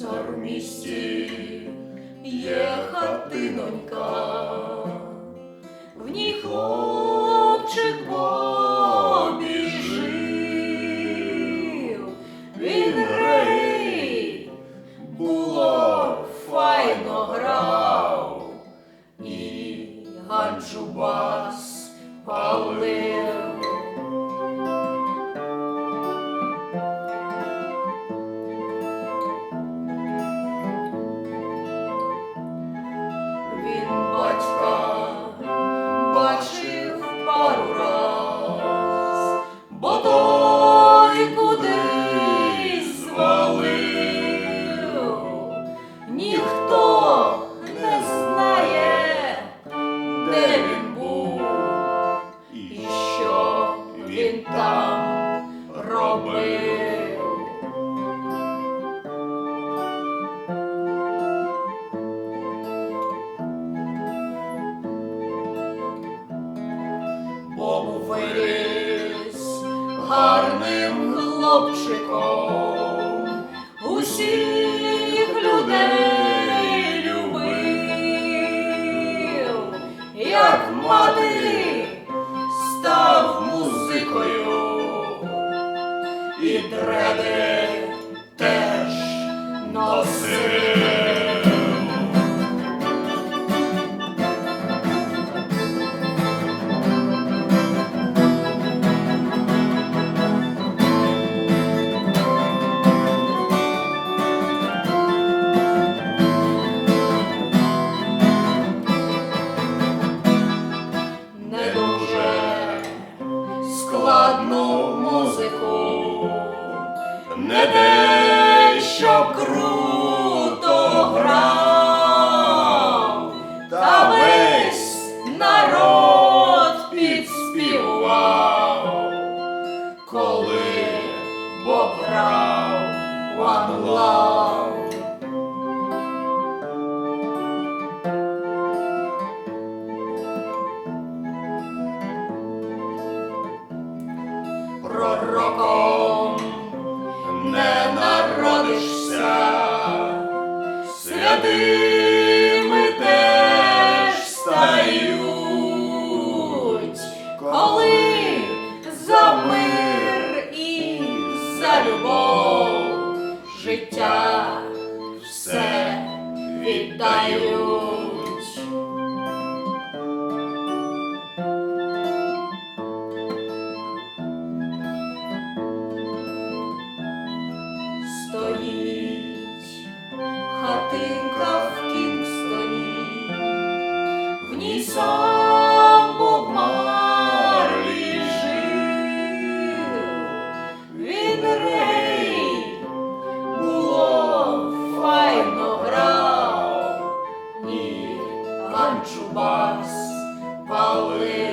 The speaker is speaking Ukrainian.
Цар в місті є хатинонька, в ній хлопчик Hallelujah. Виріс гарним хлопчиком, усіх людей любив, як мати став музикою, і дреди теж носив. Не те, що круто грав, та весь народ підспівав, коли Бог грав життя все віддають. chubas Bas,